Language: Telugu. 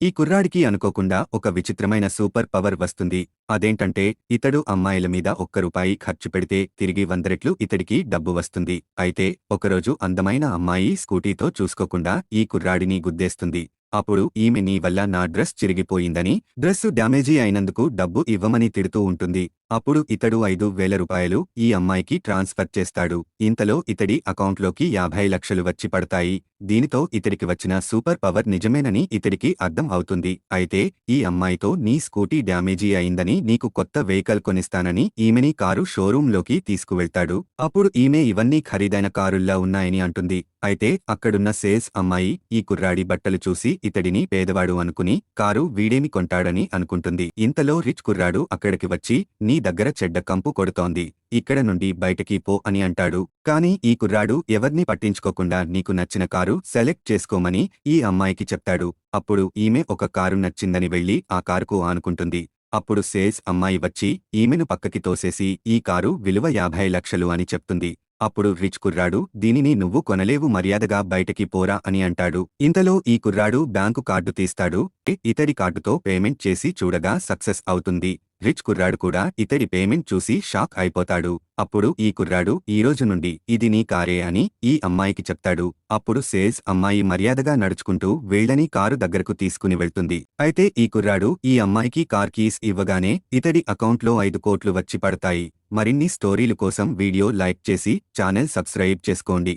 ఈ కుర్రాడికి అనుకోకుండా ఒక విచిత్రమైన సూపర్ పవర్ వస్తుంది. అదేంటంటే ఇతడు అమ్మాయిల మీద ఒక్క రూపాయి ఖర్చు పెడితే తిరిగి వందరెట్లు ఇతడికి డబ్బు వస్తుంది. అయితే ఒకరోజు అందమైన అమ్మాయి స్కూటీతో చూసుకోకుండా ఈ కుర్రాడిని గుద్దేస్తుంది. అప్పుడు ఈమె నీ వల్ల నా డ్రెస్ చిరిగిపోయిందని డ్రెస్సు డ్యామేజీ అయినందుకు డబ్బు ఇవ్వమని తిడుతూ ఉంటుంది. అప్పుడు ఇతడు ఐదు వేల రూపాయలు ఈ అమ్మాయికి ట్రాన్స్ఫర్ చేస్తాడు. ఇంతలో ఇతడి అకౌంట్లోకి యాభై లక్షలు వచ్చి పడతాయి. దీనితో ఇతడికి వచ్చిన సూపర్ పవర్ నిజమేనని ఇతడికి అర్థం అవుతుంది. అయితే ఈ అమ్మాయితో నీ స్కూటీ డ్యామేజీ అయిందని నీకు కొత్త వెహికల్ కొనిస్తానని ఈమెని కారు షోరూంలోకి తీసుకువెళ్తాడు. అప్పుడు ఈమె ఇవన్నీ ఖరీదైన కారుల్లా ఉన్నాయని అంటుంది. అయితే అక్కడున్న సేల్స్ అమ్మాయి ఈ కుర్రాడి బట్టలు చూసి ఇతడిని పేదవాడు అనుకుని కారు వీడేమి కొంటాడని అనుకుంటుంది. ఇంతలో రిచ్ కుర్రాడు అక్కడికి వచ్చి నీ దగ్గర చెడ్డ కంపు కొడుతోంది. ఇక్కడ నుండి బయటకి పో అని అంటాడు. కాని ఈ కుర్రాడు ఎవర్ని పట్టించుకోకుండా నీకు నచ్చిన కారు సెలెక్ట్ చేసుకోమని ఈ అమ్మాయికి చెప్తాడు. అప్పుడు ఈమె ఒక కారు నచ్చిందని వెళ్ళి ఆ కారుకు ఆనుకుంటుంది. అప్పుడు సేల్స్ అమ్మాయి వచ్చి ఈమెను పక్కకి తోసేసి ఈ కారు విలువ యాభై లక్షలు అని చెప్తుంది. అప్పుడు రిచ్ కుర్రాడు దీనిని నువ్వు కొనలేవు మర్యాదగా బయటకి పోరా అని అంటాడు. ఇంతలో ఈ కుర్రాడు బ్యాంకు కార్డు తీస్తాడు. ఇతడి కార్డుతో పేమెంట్ చేసి చూడగా సక్సెస్ అవుతుంది. రిచ్ కుర్రాడు కూడా ఇతడి పేమెంట్ చూసి షాక్ అయిపోతాడు. అప్పుడు ఈ కుర్రాడు ఈ రోజు నుండి ఇది నీ కారే అని ఈ అమ్మాయికి చెప్తాడు. అప్పుడు సేల్స్ అమ్మాయి మర్యాదగా నడుచుకుంటూ వీళ్ళని కారు దగ్గరకు తీసుకుని వెళ్తుంది. అయితే ఈ కుర్రాడు ఈ అమ్మాయికి కార్ కీస్ ఇవ్వగానే ఇతడి అకౌంట్లో ఐదు కోట్లు వచ్చి పడతాయి. మరిన్ని స్టోరీలు కోసం వీడియో లైక్ చేసి ఛానల్ సబ్స్క్రైబ్ చేసుకోండి.